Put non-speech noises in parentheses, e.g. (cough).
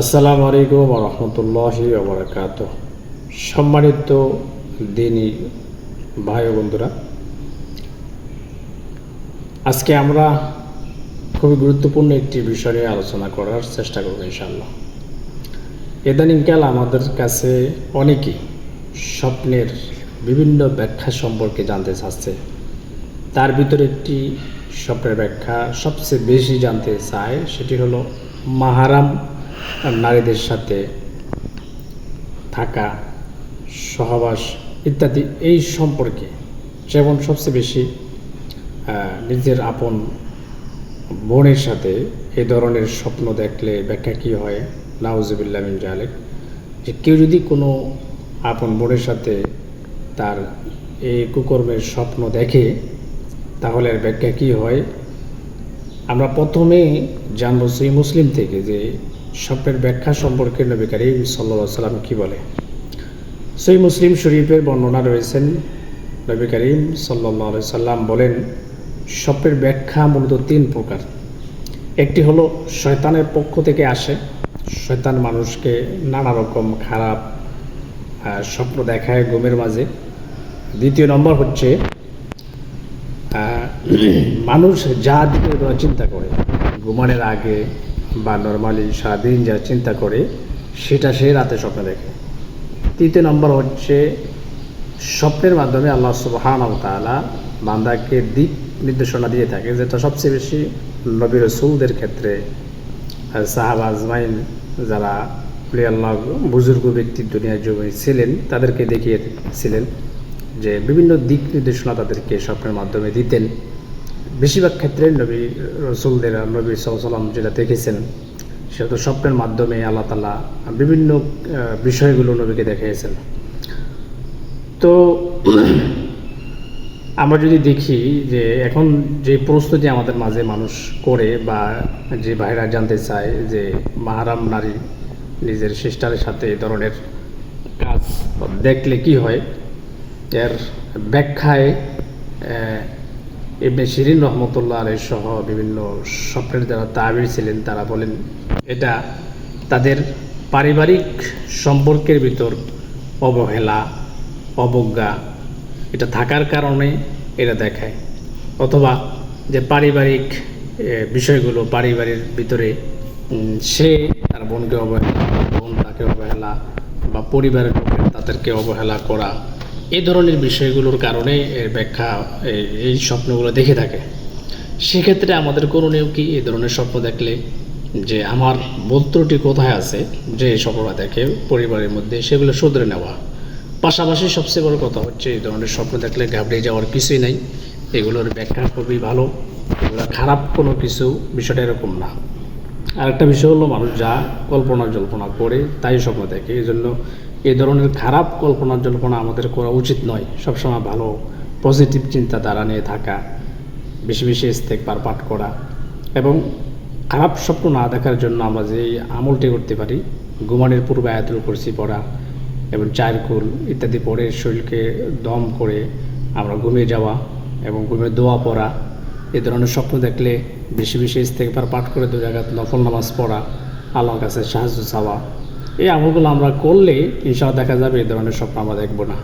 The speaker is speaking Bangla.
আসসালামু আলাইকুম রহমতুল্লাহি ওবরাকাত সম্মানিত দিনী ভাই বন্ধুরা, আজকে আমরা খুবই গুরুত্বপূর্ণ একটি বিষয় নিয়ে আলোচনা করার চেষ্টা করব ইনশাল্লাহ ইদানিংকাল আমাদের কাছে অনেকেই স্বপ্নের বিভিন্ন ব্যাখ্যা সম্পর্কে জানতে চাচ্ছে। তার ভিতরে একটি স্বপ্নের ব্যাখ্যা সবচেয়ে বেশি জানতে চায়, সেটি হলো মাহারাম নারীদের সাথে থাকা, সহবাস ইত্যাদি এই সম্পর্কে যেমন সবচেয়ে বেশি নিজের আপন বোনের সাথে এই ধরনের স্বপ্ন দেখলে ব্যাখ্যা কী হয়? নাউজুবিল্লা মিন জালেক। যে কেউ যদি কোনো আপন বোনের সাথে তার এই কুকর্মের স্বপ্ন দেখে, তাহলে এর ব্যাখ্যা কী হয়? আমরা প্রথমে জানব সেই মুসলিম থেকে যে স্বপ্নের ব্যাখ্যা সম্পর্কে নবী করিম সাল্লা সাল্লাম কী বলে? সেই মুসলিম শরীফের বর্ণনা রয়েছেন, নবী করিম সাল্লা সাল্লাম বলেন স্বপ্নের ব্যাখ্যা মূলত তিন প্রকার। একটি হলো শয়তানের পক্ষ থেকে আসে, শয়তান মানুষকে নানা রকম খারাপ স্বপ্ন দেখায় ঘুমের মাঝে। দ্বিতীয় নম্বর হচ্ছে মানুষ যা দিকে চিন্তা করে। ঘুমানোর আগে বা নর্মালি সারাদিন যা চিন্তা করে, সেটা সে রাতে স্বপ্ন দেখে। তৃতীয় নম্বর হচ্ছে, স্বপ্নের মাধ্যমে আল্লাহ সুবহান তাআলা বান্দাকে দিক নির্দেশনা দিয়ে থাকে, যেটা সবচেয়ে বেশি নবী রসুলদের ক্ষেত্রে সাহাবা আজমাইন যারা আল্লাহ বুজুর্গ ব্যক্তির দুনিয়ার জমি ছিলেন, তাদেরকে দেখিয়েছিলেন যে বিভিন্ন দিক নির্দেশনা তাদেরকে স্বপ্নের মাধ্যমে দিতেন। বেশিরভাগ ক্ষেত্রে নবী রসুলদের নবী সাল্লাম যেটা দেখেছেন, সেটা তো স্বপ্নের মাধ্যমে আল্লাহ তালা বিভিন্ন বিষয়গুলো নবীকে দেখিয়েছেন। তো (clears throat) আমরা যদি দেখি যে এখন যে প্রস্তুতি আমাদের মাঝে মানুষ করে বা যে ভাইরা জানতে চায় যে মাহারাম নারী নিজের সিস্টারের সাথে এই ধরনের কাজ দেখলে কি হয়, এর ব্যাখ্যায় ইবনে শিরিন রহমতুল্লাহ আলাই সহ বিভিন্ন স্বপ্নের যারা তাবির ছিলেন, তারা বলেন, এটা তাদের পারিবারিক সম্পর্কের ভিতর অবহেলা, অবজ্ঞা, এটা থাকার কারণে এটা দেখায়। অথবা যে পারিবারিক বিষয়গুলো পারিবারের ভিতরে সে তার বোনকে অবহেলা বোন তাকে অবহেলা বা পরিবারের লোকের তাদেরকে অবহেলা করা এই ধরনের বিষয়গুলোর কারণে এর ব্যাখ্যা এই- স্বপ্নগুলো দেখে থাকে। সেক্ষেত্রে আমাদের করণীয় কি? এই ধরনের স্বপ্ন দেখলে যে আমার বস্ত্রটি কোথায় আছে, যে স্বপ্নটা দেখে পরিবারের মধ্যে সেগুলো শুধরে নেওয়া। পাশাপাশি সবচেয়ে বড় কথা হচ্ছে, এই ধরনের স্বপ্ন দেখলে ঘাবড়ে যাওয়ার কিছুই নাই। এগুলোর ব্যাখ্যা খুবই ভালো এগুলো খারাপ কোনো কিছু বিষয়টা এরকম না। আরেকটা বিষয় হলো মানুষ যা কল্পনা জল্পনা করে তাই স্বপ্ন দেখে। এই জন্য এই ধরনের খারাপ কল্পনা জল্পনা আমাদের করা উচিত নয়। সবসময় ভালো পজিটিভ চিন্তাধারা নিয়ে থাকা, বেশি বেশি ইস্তেকবার পাঠ করা এবং খারাপ স্বপ্ন না দেখার জন্য আমরা যে আমলটি করতে পারি ঘুমানোর পূর্বে আয়াতুল কুরসি পড়া এবং চায়ের কুল ইত্যাদি পড়ে শরীরকে দম করে আমরা ঘুমিয়ে যাওয়া এবং ঘুমিয়ে দোয়া পড়া এ ধরনের স্বপ্ন দেখলে বেশি বেশি ইস্তেকবার পাঠ করে দু জায়গায় নফল নামাজ পড়া, আল্লাহর কাছে সাহায্য চাওয়া। এই আমলগুলো আমরা করলে ইনশাআল্লাহ দেখা যাবে এই ধরনের স্বপ্ন আমরা দেখব না।